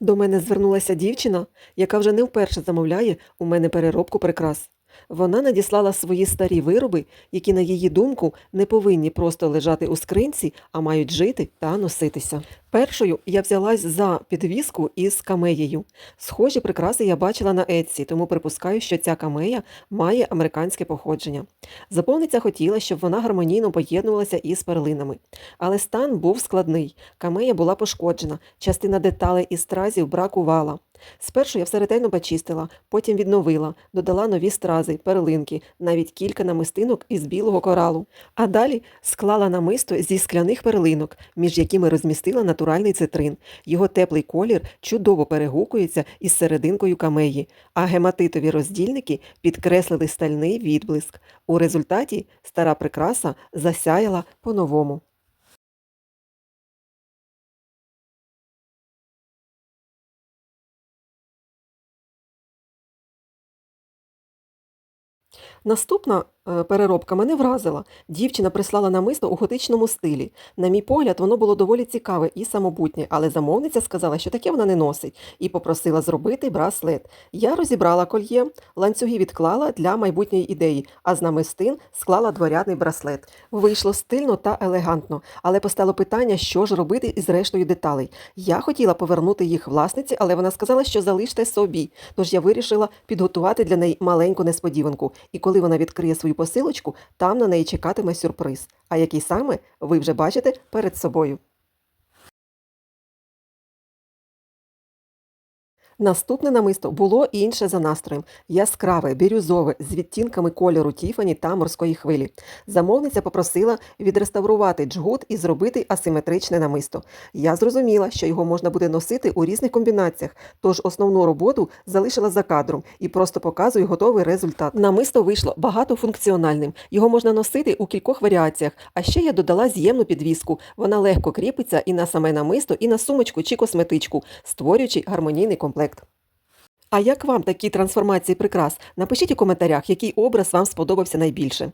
До мене звернулася дівчина, яка вже не вперше замовляє у мене переробку прикрас. Вона надіслала свої старі вироби, які, на її думку, не повинні просто лежати у скринці, а мають жити та носитися. Першою я взялась за підвіску із камеєю. Схожі прикраси я бачила на Etsy, тому припускаю, що ця камея має американське походження. Заповниця хотіла, щоб вона гармонійно поєднувалася із перлинами. Але стан був складний. Камея була пошкоджена, частина деталей і стразів бракувала. Спершу я все ретельно почистила, потім відновила, додала нові стрази, перлинки, навіть кілька намистинок із білого коралу. А далі склала намисто зі скляних перлинок, між якими розмістила натуральний цитрин. Його теплий колір чудово перегукується із серединкою камеї, а гематитові роздільники підкреслили стальний відблиск. У результаті стара прикраса засяяла по-новому. Наступна переробка мене вразила. Дівчина прислала намисто у готичному стилі. На мій погляд, воно було доволі цікаве і самобутнє, але замовниця сказала, що таке вона не носить, і попросила зробити браслет. Я розібрала кольє, ланцюги відклала для майбутньої ідеї, а з намистин склала дворядний браслет. Вийшло стильно та елегантно, але постало питання, що ж робити із рештою деталей. Я хотіла повернути їх власниці, але вона сказала, що залиште собі. Тож я вирішила підготувати для неї маленьку несподіванку. І коли вона відкриє свою посилочку, там на неї чекатиме сюрприз. А який саме ви вже бачите перед собою. Наступне намисто було інше за настроєм яскраве, бірюзове, з відтінками кольору Тіфані та морської хвилі. Замовниця попросила відреставрувати джгут і зробити асиметричне намисто. Я зрозуміла, що його можна буде носити у різних комбінаціях, тож основну роботу залишила за кадром і просто показую готовий результат. Намисто вийшло багатофункціональним. Його можна носити у кількох варіаціях. А ще я додала з'ємну підвіску. Вона легко кріпиться і на саме намисто, і на сумочку чи косметичку, створюючи гармонійний комплект. А як вам такі трансформації прикрас? Напишіть у коментарях, який образ вам сподобався найбільше.